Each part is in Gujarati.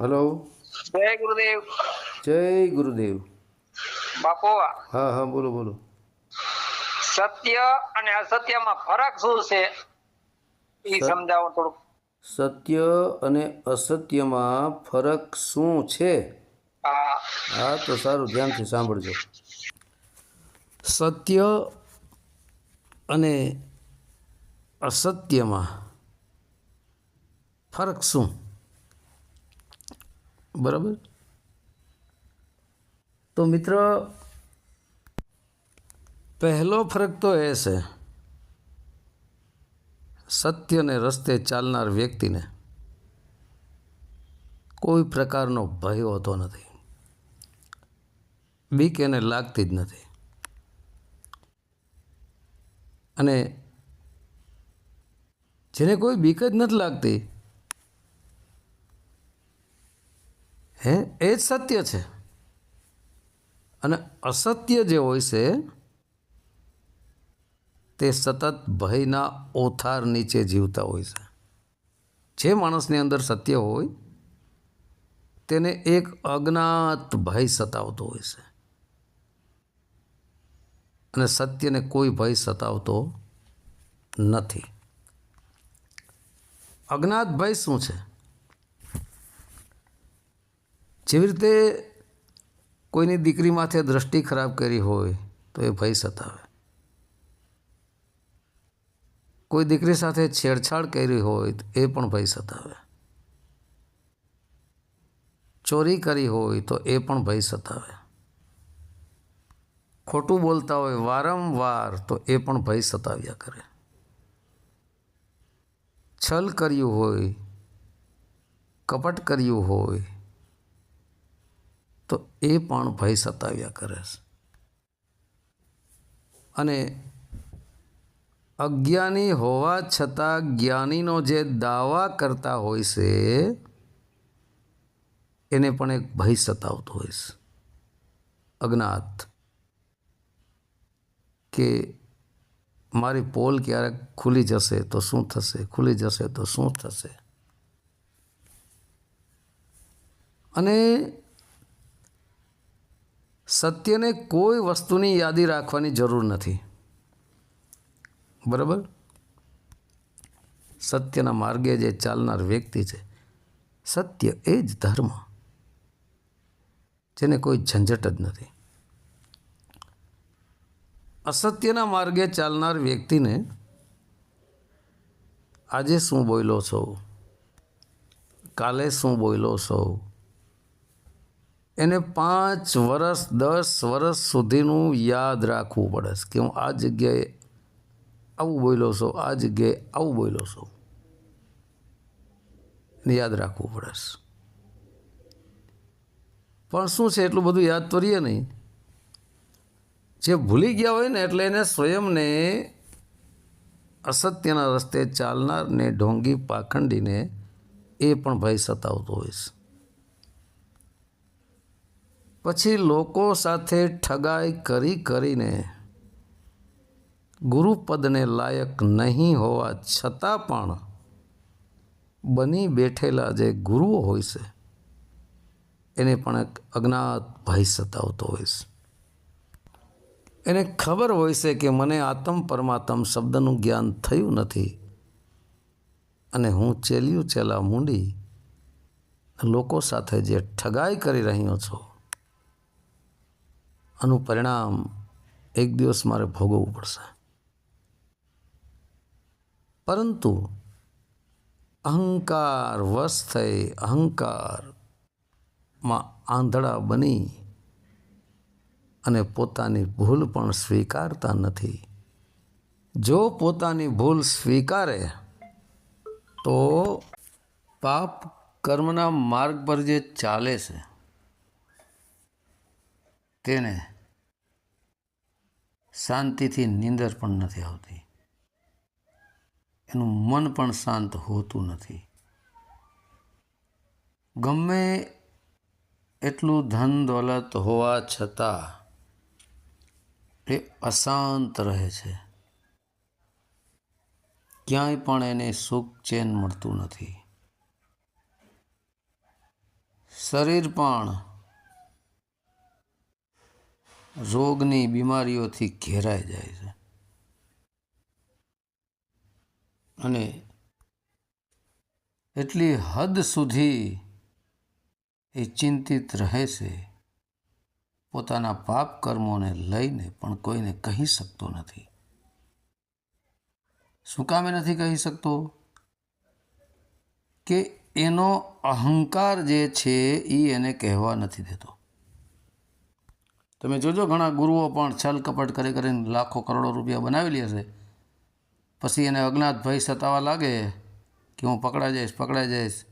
હલો. જય ગુરુદેવ. જય ગુરુદેવ. બાપો હા હા બોલો બોલો. સત્ય અને અસત્યમાં ફરક શું છે? એ સમજાવો થોડું સત્ય અને અસત્યમાં ફરક શું છે? હા. હા તો સારું ધ્યાનથી સાંભળજો. સત્ય અને અસત્યમાં ફરક શું? બરાબર? તો મિત્ર, પહેલો ફરક તો એ છે, સત્યને રસ્તે ચાલનાર વ્યક્તિને કોઈ પ્રકારનો ભય હોતો નથી. બીક એને લાગતી જ નથી. અને જેને કોઈ બીક જ નથી લાગતી હે? એ જ સત્ય છે. અને અસત્ય જે હોય છે, તે સતત ભયના ઓથાર નીચે જીવતા હોય છે. જે માણસની અંદર સત્ય હોય, તેને એક અજ્ઞાત ભય સતાવતો હોય છે. અને સત્યને કોઈ ભય સતાવતો નથી. અજ્ઞાત ભય શું છે? જેવી રીતે કોઈની દીકરી માથે દ્રષ્ટિ ખરાબ કરી હોય, તો એ ભય સતાવે. કોઈ દીકરી સાથે છેડછાડ કરી હોય એ પણ ભય સતાવે. ચોરી કરી હોય, તો એ પણ ભય સતાવે. ખોટું બોલતા હોય, વારંવાર, તો એ પણ ભય સતાવ્યા કરે. છલ કર્યું હોય, કપટ કર્યું હોય તો એ પણ ભય સતાવ્યા કરે છે. અને અજ્ઞાની હોવા છતાં જ્ઞાનીનો જે દાવા કરતા હોય છે, એને પણ એક ભય સતાવતો હોય છે. અજ્ઞાત કે મારી પોલ ક્યારેક ખુલી જશે તો શું થશે? ખુલી જશે તો શું થશે? અને સત્યને કોઈ વસ્તુની યાદી રાખવાની જરૂર નથી. બરાબર? સત્યના માર્ગે જે ચાલનાર વ્યક્તિ છે, સત્ય એ જ ધર્મ. જેને કોઈ ઝંઝટ જ નથી. અસત્યના માર્ગે ચાલનાર વ્યક્તિને આજે શું બોલ્યો છો? કાલે શું બોલ્યો છો? એને પાંચ વર્ષ દસ વર્ષ સુધીનું યાદ રાખવું પડે કે હું આ જગ્યાએ આવું બોલ્યો છો, આ જગ્યાએ આવું બોલ્યો છું. એને યાદ રાખવું પડે પણ શું છે એટલું બધું યાદ તો રહીએ નહીં. જે ભૂલી ગયા હોય ને એટલે એને સ્વયંને અસત્યના રસ્તે ચાલનારને ઢોંગી પાખંડીને એ પણ ભય સતાવતો હોય છે. પછી લોકો સાથે ઠગાઈ કરી કરીને ગુરુપદને લાયક નહીં હોવા છતાં પણ બની બેઠેલા જે ગુરુઓ હોય છે, એને પણ એક અજ્ઞાત ભય સતાવતો હોય છે. એને ખબર હોય છે કે મને આત્મ પરમાત્મ શબ્દનું જ્ઞાન થયું નથી અને હું ચેલ્યું ચેલા મૂંડી લોકો સાથે જે ઠગાઈ કરી રહ્યો છું આનું પરિણામ એક દિવસ મારે ભોગવવું પડશે. પરંતુ અહંકાર વશ થઈ અહંકારમાં આંધળા બની અને પોતાની ભૂલ પણ સ્વીકારતા નથી. જો પોતાની ભૂલ સ્વીકારે, તો પાપ કર્મના માર્ગ પર જે ચાલે છે તેને શાંતિથી નીંદર પણ નથી આવતી. એનું મન પણ શાંત હોતું નથી. ગમે એટલું ધન દોલત હોવા છતાં એ અશાંત રહે છે. ક્યાંય પણ એને સુખ ચેન મળતું નથી. શરીર પણ રોગની બીમારીઓથી ઘેરાઈ જાય છે. અને એટલી હદ સુધી એ ચિંતિત રહે છે, પોતાના પાપ કર્મોને લઈને પણ કોઈને કહી શકતો નથી. શું કામે નથી કહી શકતો? કે એનો અહંકાર જે છે એ એને કહેવા નથી દેતો. તમે જોજો, ઘણા ગુરુઓ પણ છલ કપટ કરી કરીને લાખો કરોડો રૂપિયા બનાવેલી હશે પછી એને અજ્ઞાત ભય સતાવા લાગે કે હું પકડાઈ જઈશ પકડાઈ જઈશ.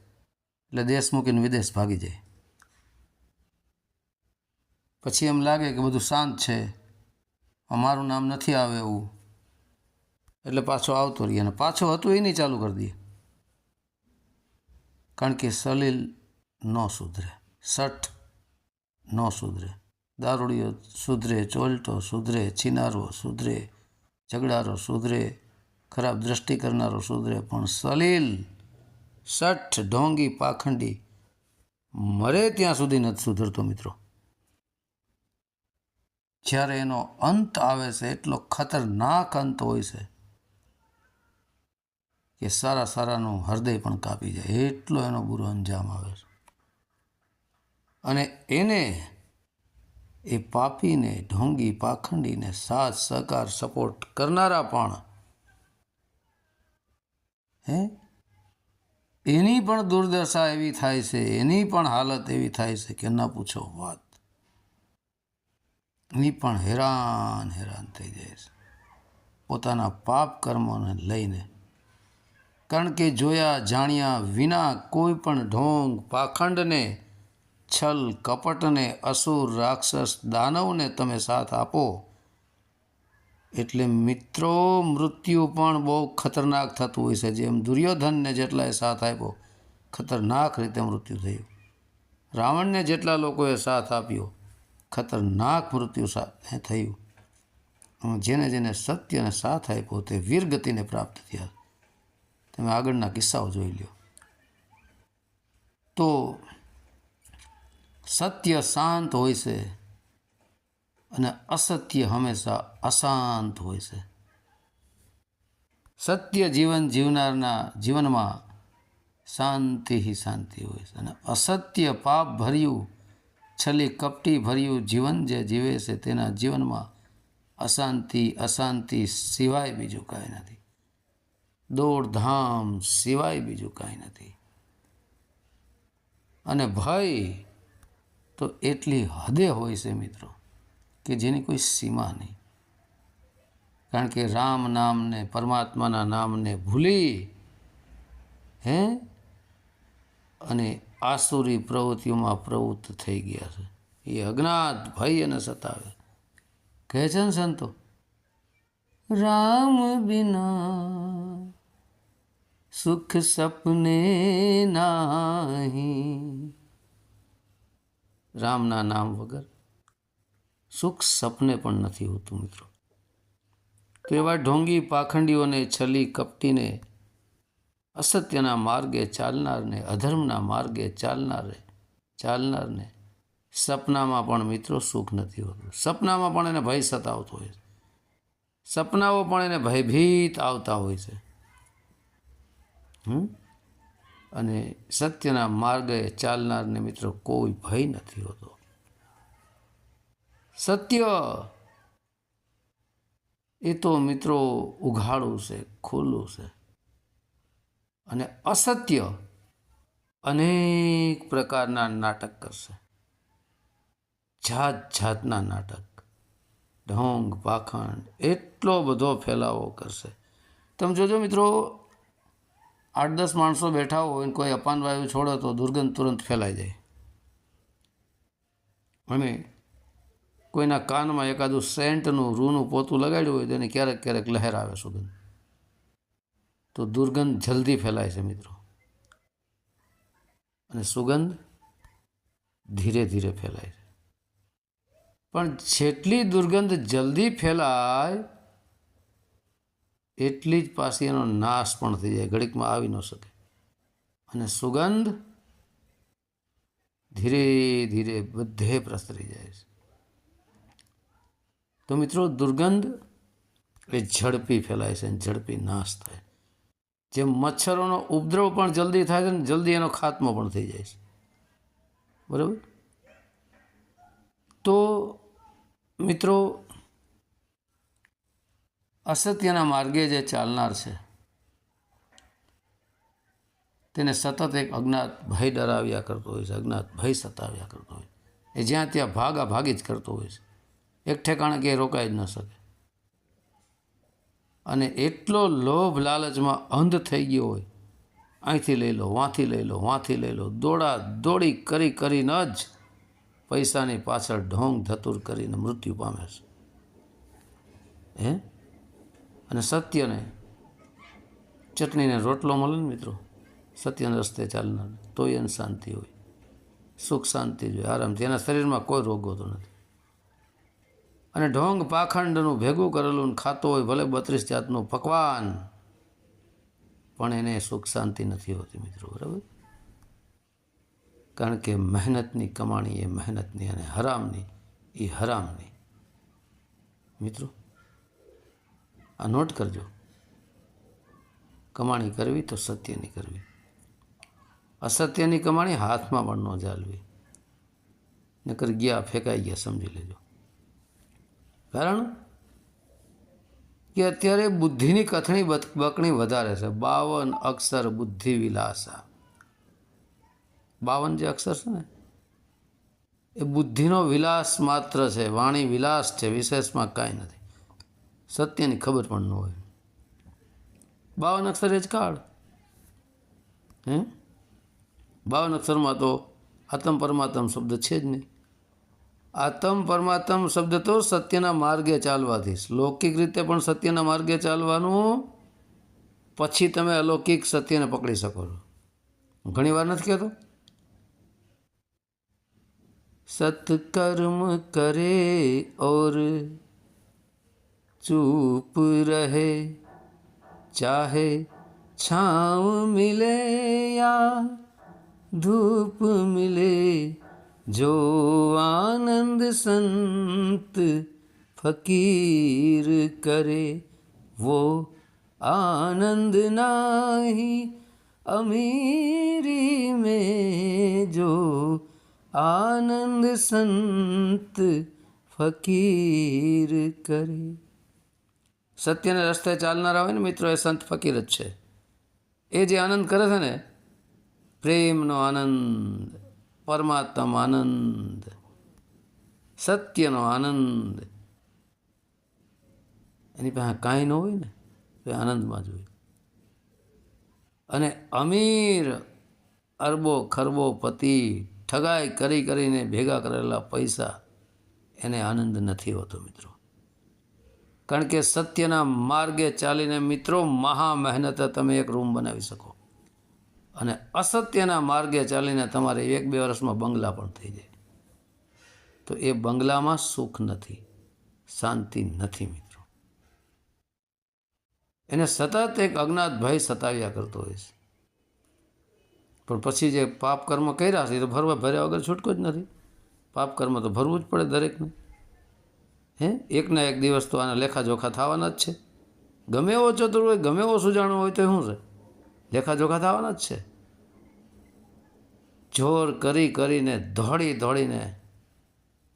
એટલે દેશ મૂકીને વિદેશ ભાગી જાય. પછી એમ લાગે કે બધું શાંત છે. અમારું નામ નથી આવે એવું. એટલે પાછો આવતો રહીએ અને પાછો હતું એ નહીં ચાલુ કરી દઈએ. કારણ કે સલીલ ન સુધરે, સઠ ન સુધરે. દારૂડિયો સુધરે, ચોલટો સુધરે, છીનારો સુધરે, ઝઘડારો સુધરે, ખરાબ દ્રષ્ટિ કરનારો સુધરે, પણ સલીલ સઠ ઢોંગી પાખંડી મરે ત્યાં સુધી નથી સુધરતો મિત્રો. જ્યારે એનો અંત આવે છે, એટલો ખતરનાક અંત હોય છે કે સારા સારાનું હૃદય પણ કાપી જાય, એટલો એનો બુરો અંજામ આવે છે. અને એને એ પાપીને, ઢોંગી, પાખંડીને સાથ, સહકાર સપોર્ટ કરનારા પણ. હે? એની પણ દુર્દશા એવી થાય છે, એની પણ હાલત એવી થાય છે કે ન પૂછો વાત. એની પણ હેરાન હેરાન થઈ જાય છે. પોતાના પાપ કર્મોને લઈને. કારણ કે જોયા, જાણ્યા વિના કોઈ પણ ઢોંગ, પાખંડને છલ કપટને અસુર રાક્ષસ દાનવને તમે સાથ આપો. એટલે મિત્રો, મૃત્યુ પણ બહુ ખતરનાક થતું હોય છે. જેમ દુર્યોધનને જેટલાએ સાથ આપ્યો, ખતરનાક રીતે મૃત્યુ થયું. રાવણને જેટલા લોકોએ સાથ આપ્યો, ખતરનાક મૃત્યુ થયું. જેને જેને સત્યને સાથ આપ્યો, તે વીરગતિને પ્રાપ્ત થયા. તમે આગળના કિસ્સાઓ જોઈ લ્યો. તો સત્ય શાંત હોય છે અને અસત્ય હંમેશા અશાંત હોય છે. સત્ય જીવન જીવનારના જીવનમાં શાંતિ શાંતિ હોય છે અને અસત્ય પાપ ભર્યું, છલી કપટી ભર્યું જીવન જે જીવે છે તેના જીવનમાં અશાંતિ અશાંતિ સિવાય બીજું કાંઈ નથી. દોડધામ સિવાય બીજું કાંઈ નથી. અને ભય તો એટલી હદે હોય છે મિત્રો કે જેની કોઈ સીમા નહીં. કારણ કે રામ નામને, પરમાત્માના નામને ભૂલી, હે? અને આસુરી પ્રવૃત્તિઓમાં પ્રવૃત્ત થઈ ગયા છે. એ અજ્ઞાત ભય અને સતાવે. કહે છે ને સંતો, રામ બિના સુખ સપને નાહી રામના નામ વગર. સુખ સપને પણ નથી હોતું મિત્રો. તો એવા ઢોંગી પાખંડીઓને છલી કપટીને અસત્યના માર્ગે ચાલનારને, અધર્મના માર્ગે ચાલનારે ચાલનારને સપનામાં પણ મિત્રો સુખ નથી હોતું. સપનામાં પણ એને ભય સતાવતો હોય છે. સપનાઓ પણ એને ભયભીત આવતા હોય છે. હમ? અને સત્યના માર્ગે ચાલનારને મિત્રો કોઈ ભય નથી હોતો. સત્ય એ તો મિત્રો ઉઘાડું છે, ખુલ્લું છે. અને અસત્ય અનેક પ્રકારના નાટક કરશે. જાત જાતના નાટક, ઢોંગ, પાખંડ, એટલો બધો ફેલાવો કરશે. તમે જોજો મિત્રો આઠ દસ માણસો બેઠા હોય કોઈ અપાન વાયુ છોડે તો દુર્ગંધ તુરંત ફેલાઈ જાય. અને કોઈના કાનમાં એકાદું સેન્ટનું રૂનું પોતું લગાડ્યું હોય તો એને ક્યારેક ક્યારેક લહેર આવે સુગંધ. તો દુર્ગંધ જલ્દી ફેલાય છે મિત્રો. અને સુગંધ ધીરે ધીરે ફેલાય છે. પણ જેટલી દુર્ગંધ જલ્દી ફેલાય એટલી જ પાછી એનો નાશ પણ થઈ જાય, ઘડીકમાં આવી ન શકે. અને સુગંધ ધીરે ધીરે બધે પ્રસરી જાય છે. તો મિત્રો, દુર્ગંધ એ ઝડપી ફેલાય છે અને ઝડપી નાશ થાય. જેમ મચ્છરોનો ઉપદ્રવ પણ જલ્દી થાય છે ને જલ્દી એનો ખાત્મો પણ થઈ જાય છે. બરાબર? તો મિત્રો અસત્યના માર્ગે જે ચાલનાર છે, તેને સતત એક અજ્ઞાત ભય ડરાવ્યા કરતો હોય છે, અજ્ઞાત ભય સતાવ્યા કરતો હોય એ જ્યાં ત્યાં ભાગા ભાગી જ કરતો હોય છે. એક ઠેકાણે ક્યાંય રોકાઈ જ ન શકે. અને એટલો લોભ લાલચમાં અંધ થઈ ગયો હોય, અહીંથી લઈ લો, વાંથી લઈ લો, વાંથી લઈ લો, દોડા દોડી કરી કરીને જ પૈસાની પાછળ ઢોંગ ધતુર કરીને મૃત્યુ પામે છે. હે? અને સત્યને ચટણીને રોટલો મળે ને મિત્રો, સત્યના રસ્તે ચાલનાર, તોય એને શાંતિ હોય. સુખ શાંતિ જોઈએ આરામથી. એના શરીરમાં કોઈ રોગ હોતો નથી. અને ઢોંગ પાખંડનું ભેગું કરેલું ખાતો હોય, ભલે બત્રીસ જાતનું પકવાન, પણ એને સુખ શાંતિ નથી હોતી મિત્રો, બરાબર? કારણ કે મહેનતની કમાણી એ મહેનતની અને હરામની એ હરામની. મિત્રો આ નોટ કરજો. કમાણી કરવી તો સત્યની કરવી. અસત્યની કમાણી હાથમાં પણ ન જાળવી નકર ગયા ફેંકાઈ ગયા, સમજી લેજો. કારણ કે અત્યારે બુદ્ધિની કથણી બક- બકણી વધારે છે. બાવન અક્ષર બુદ્ધિ વિલાસા બાવન જે અક્ષર છે ને, એ બુદ્ધિનો વિલાસ માત્ર છે. વાણી વિલાસ છે. વિશેષમાં કાંઈ નથી. સત્યની ખબર પણ ન હોય. બાવન અક્ષર એ જ કાળ. હે? બાવન અક્ષરમાં તો આતમ પરમાત્મ શબ્દ છે જ નહીં. આતમ પરમાત્મ શબ્દ તો સત્યના માર્ગે ચાલવાથી. લૌકિક રીતે પણ સત્યના માર્ગે ચાલવાનું, પછી તમે અલૌકિક સત્યને પકડી શકો છો. ઘણી વાર નથી કહેતો? સત્કર્મ કરે ઓર चूप रहे चाहे छाँव मिले या धूप मिले जो आनंद संत फकीर करे वो आनंद नाही अमीरी में जो आनंद संत फकीर करे સત્યને રસ્તે ચાલનારા હોય ને મિત્રો, એ સંત ફકીર જ છે. એ જે આનંદ કરે છે ને, પ્રેમનો આનંદ પરમાત્મા આનંદ, સત્યનો આનંદ, એની પાસે કાંઈ ન હોય ને, તો એ આનંદમાં જ હોય. અને અમીર, અરબો, ખરબો, પતિ, ઠગાઈ કરી કરીને ભેગા કરેલા પૈસા, એને આનંદ નથી હોતો મિત્રો. કારણ કે સત્યના માર્ગે ચાલીને મિત્રો, મહા મહેનતે તમે એક રૂમ બનાવી શકો. અને અસત્યના માર્ગે ચાલીને તમારે એક બે વર્ષમાં બંગલા પણ થઈ જાય. તો એ બંગલામાં સુખ નથી, શાંતિ નથી મિત્રો. એને સતત એક અજ્ઞાત ભય સતાવ્યા કરતો હોય છે. પણ પછી જે પાપ કર્મ કર્યા છે, એ તો ભરવા ભર્યા વગર છૂટકો જ નથી. પાપ કર્મ તો ભરવું જ પડે દરેકને. હે? એકના એક દિવસ તો આના લેખાજોખા થવાના જ છે. ગમે એવો ચતુર હોય, ગમે એવો સુજાણો હોય તો શું છે? લેખાજોખા થવાના જ છે. જોર કરી કરીને, ધોળી ધોળીને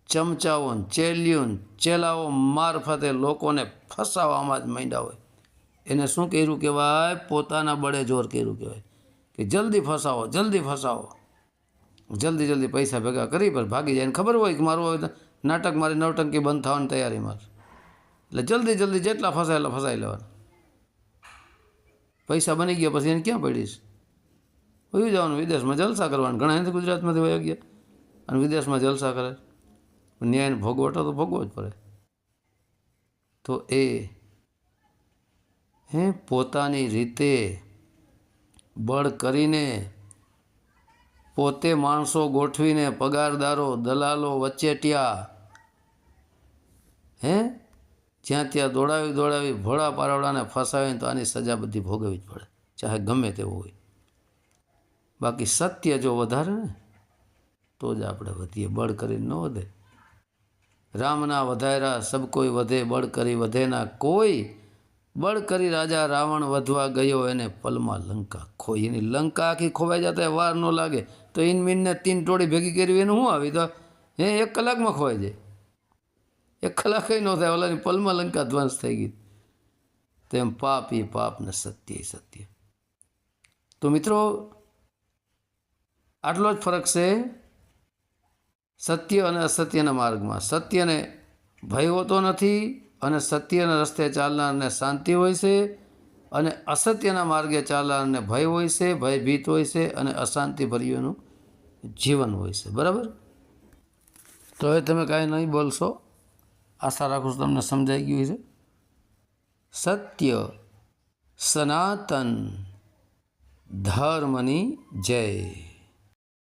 ચમચાઓ ચેલ્યું ચેલાઓ મારફતે લોકોને ફસાવવામાં જ માંડ્યા હોય. એને શું કર્યું કહેવાય? પોતાના બળે જોર કર્યું કહેવાય કે જલ્દી ફસાવો જલ્દી ફસાવો. જલ્દી જલ્દી પૈસા ભેગા કરી, પણ ભાગી જાય. ખબર હોય કે મારું હવે નાટક મારી નવટંકી બંધ થવાની તૈયારીમાં. એટલે જલ્દી જલ્દી જેટલા ફસાયેલા ફસાઈ લેવાના. પૈસા બની ગયા પછી એને ક્યાં પડીશ વયું જવાનું, વિદેશમાં જલસા કરવાનું. ઘણા એનાથી ગુજરાતમાંથી વયા ગયા અને વિદેશમાં જલસા કરે ન્યાયને ભોગવટો તો ભોગવો જ પડે. તો એ, હે, પોતાની રીતે બળ કરીને પોતે માણસો ગોઠવીને પગારદારો, દલાલો વચેટિયા હે? જ્યાં ત્યાં દોડાવી દોડાવી ભોળા પારોડાને ફસાવીને તો આની સજા બધી ભોગવવી જ પડે, ચાહે ગમે તેવું હોય. બાકી સત્ય જો વધારે ને, તો જ આપણે વધીએ, બળ કરીને ન વધે. રામના વધાયરા સબ કોઈ વધે, બળ કરી વધેના કોઈ. બળ કરી રાજા રાવણ વધવા ગયો, એને પલમાં લંકા ખોઈ એની લંકા આખી ખોવાઈ જતા, વાર ન લાગે. તો ઇન મીનને તીન ટોળી ભેગી કરવી, એનું શું આવી તો? એ એક કલાકમાં ખોવાઈ જાય. એક કલાક ન થાય. ઓલાની પલમાં લંકા ધ્વંસ થઈ ગઈ. તેમ પાપ એ પાપ ને સત્ય એ સત્ય. તો મિત્રો, આટલો જ ફરક છે સત્ય અને અસત્યના માર્ગમાં. સત્યને ભય હોતો નથી અને સત્યના રસ્તે ચાલનારને શાંતિ હોય છે અને અસત્યના માર્ગે ચાલનારને ભય હોય છે, ભયભીત હોય છે અને અશાંતિ ભર્યુંનું જીવન હોય છે. બરાબર? તો હવે તમે કાંઈ નહીં બોલશો. આશા રાખું છું તમને સમજાઈ ગયું છે સત્ય સનાતન ધર્મની જય.